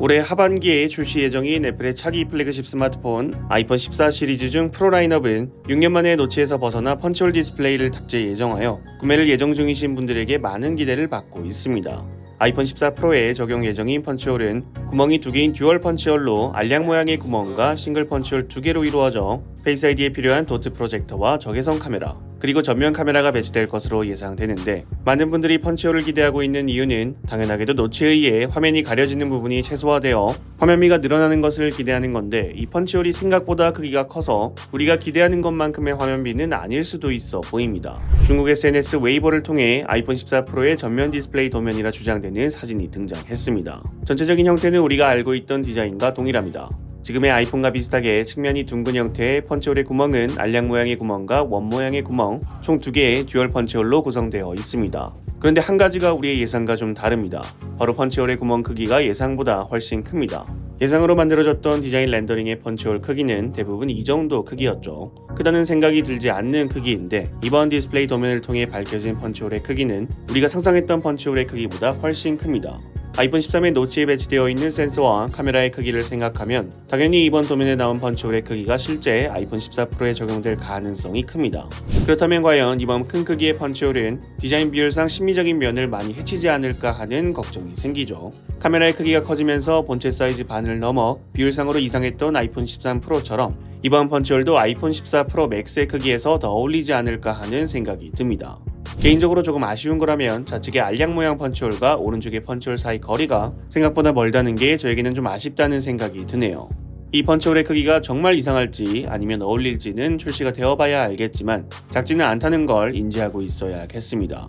올해 하반기에 출시 예정인 애플의 차기 플래그십 스마트폰 아이폰 14 시리즈 중 프로 라인업은 6년 만에 노치에서 벗어나 펀치홀 디스플레이를 탑재 예정하여 구매를 예정 중이신 분들에게 많은 기대를 받고 있습니다. 아이폰 14 프로에 적용 예정인 펀치홀은 구멍이 두 개인 듀얼 펀치홀로 알약 모양의 구멍과 싱글 펀치홀 두 개로 이루어져 페이스 아이디에 필요한 도트 프로젝터와 적외선 카메라 그리고 전면 카메라가 배치될 것으로 예상되는데 많은 분들이 펀치홀을 기대하고 있는 이유는 당연하게도 노치에 의해 화면이 가려지는 부분이 최소화되어 화면미가 늘어나는 것을 기대하는 건데 이 펀치홀이 생각보다 크기가 커서 우리가 기대하는 것만큼의 화면비는 아닐 수도 있어 보입니다. 중국 SNS 웨이보를 통해 아이폰 14 프로의 전면 디스플레이 도면이라 주장되는 사진이 등장했습니다. 전체적인 형태는 우리가 알고 있던 디자인과 동일합니다. 지금의 아이폰과 비슷하게 측면이 둥근 형태의 펀치홀의 구멍은 알약 모양의 구멍과 원 모양의 구멍 총 두 개의 듀얼 펀치홀로 구성되어 있습니다. 그런데 한 가지가 우리의 예상과 좀 다릅니다. 바로 펀치홀의 구멍 크기가 예상보다 훨씬 큽니다. 예상으로 만들어졌던 디자인 렌더링의 펀치홀 크기는 대부분 이 정도 크기였죠. 크다는 생각이 들지 않는 크기인데 이번 디스플레이 도면을 통해 밝혀진 펀치홀의 크기는 우리가 상상했던 펀치홀의 크기보다 훨씬 큽니다. 아이폰 13의 노치에 배치되어 있는 센서와 카메라의 크기를 생각하면 당연히 이번 도면에 나온 펀치홀의 크기가 실제 아이폰 14 프로에 적용될 가능성이 큽니다. 그렇다면 과연 이번 큰 크기의 펀치홀은 디자인 비율상 심미적인 면을 많이 해치지 않을까 하는 걱정이 생기죠. 카메라의 크기가 커지면서 본체 사이즈 반을 넘어 비율상으로 이상했던 아이폰 13 프로처럼 이번 펀치홀도 아이폰 14 프로 맥스의 크기에서 더 어울리지 않을까 하는 생각이 듭니다. 개인적으로 조금 아쉬운 거라면 좌측의 알약 모양 펀치홀과 오른쪽의 펀치홀 사이 거리가 생각보다 멀다는 게 저에게는 좀 아쉽다는 생각이 드네요. 이 펀치홀의 크기가 정말 이상할지 아니면 어울릴지는 출시가 되어봐야 알겠지만 작지는 않다는 걸 인지하고 있어야겠습니다.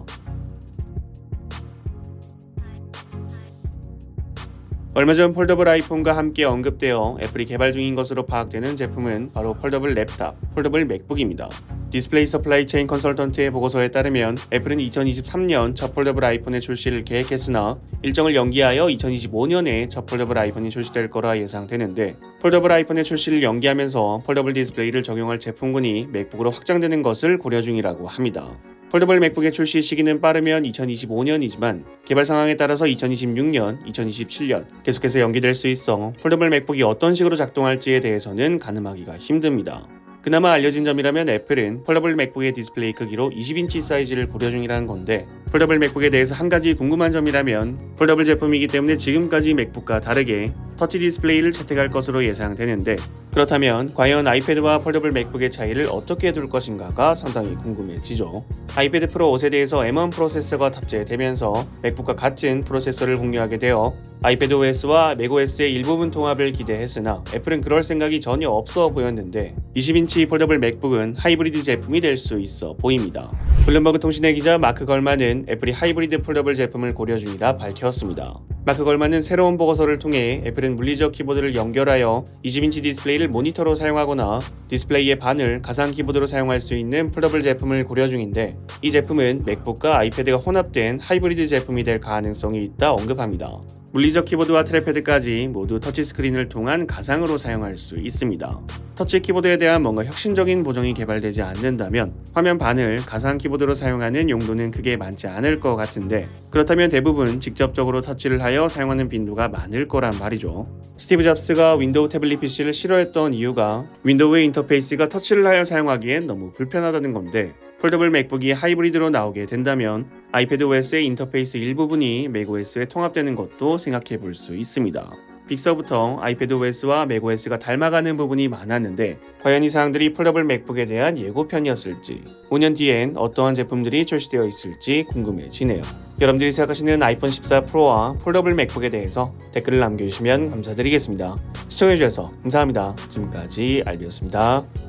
얼마 전 폴더블 아이폰과 함께 언급되어 애플이 개발 중인 것으로 파악되는 제품은 바로 폴더블 랩탑, 폴더블 맥북입니다. 디스플레이 서플라이 체인 컨설턴트의 보고서에 따르면 애플은 2023년 첫 폴더블 아이폰의 출시를 계획했으나 일정을 연기하여 2025년에 첫 폴더블 아이폰이 출시될 거라 예상되는데 폴더블 아이폰의 출시를 연기하면서 폴더블 디스플레이를 적용할 제품군이 맥북으로 확장되는 것을 고려 중이라고 합니다. 폴더블 맥북의 출시 시기는 빠르면 2025년이지만 개발 상황에 따라서 2026년, 2027년 계속해서 연기될 수 있어 폴더블 맥북이 어떤 식으로 작동할지에 대해서는 가늠하기가 힘듭니다. 그나마 알려진 점이라면 애플은 폴더블 맥북의 디스플레이 크기로 20인치 사이즈를 고려 중이라는 건데 폴더블 맥북에 대해서 한 가지 궁금한 점이라면 폴더블 제품이기 때문에 지금까지 맥북과 다르게 터치 디스플레이를 채택할 것으로 예상되는데 그렇다면 과연 아이패드와 폴더블 맥북의 차이를 어떻게 둘 것인가가 상당히 궁금해지죠. 아이패드 프로 5세대에서 M1 프로세서가 탑재되면서 맥북과 같은 프로세서를 공유하게 되어 아이패드 OS와 맥OS의 일부분 통합을 기대했으나 애플은 그럴 생각이 전혀 없어 보였는데 20인치 폴더블 맥북은 하이브리드 제품이 될 수 있어 보입니다. 블룸버그 통신의 기자 마크 걸만은 애플이 하이브리드 폴더블 제품을 고려 중이라 밝혔습니다. 마크 걸만은 새로운 보고서를 통해 애플은 물리적 키보드를 연결하여 20인치 디스플레이를 모니터로 사용하거나 디스플레이의 반을 가상 키보드로 사용할 수 있는 폴더블 제품을 고려 중인데 이 제품은 맥북과 아이패드가 혼합된 하이브리드 제품이 될 가능성이 있다 언급합니다. 물리적 키보드와 트래패드까지 모두 터치스크린을 통한 가상으로 사용할 수 있습니다. 터치 키보드에 대한 뭔가 혁신적인 보정이 개발되지 않는다면 화면 반을 가상 키보드로 사용하는 용도는 크게 많지 않을 것 같은데 그렇다면 대부분 직접적으로 터치를 하여 사용하는 빈도가 많을 거란 말이죠. 스티브 잡스가 윈도우 태블릿 PC를 싫어했던 이유가 윈도우의 인터페이스가 터치를 하여 사용하기엔 너무 불편하다는 건데 폴더블 맥북이 하이브리드로 나오게 된다면 아이패드 OS의 인터페이스 일부분이 맥OS에 통합되는 것도 생각해 볼 수 있습니다. 빅서부터 아이패드 OS와 맥OS가 닮아가는 부분이 많았는데 과연 이 사항들이 폴더블 맥북에 대한 예고편이었을지 5년 뒤엔 어떠한 제품들이 출시되어 있을지 궁금해지네요. 여러분들이 생각하시는 아이폰 14 프로와 폴더블 맥북에 대해서 댓글을 남겨주시면 감사드리겠습니다. 시청해주셔서 감사합니다. 지금까지 알비였습니다.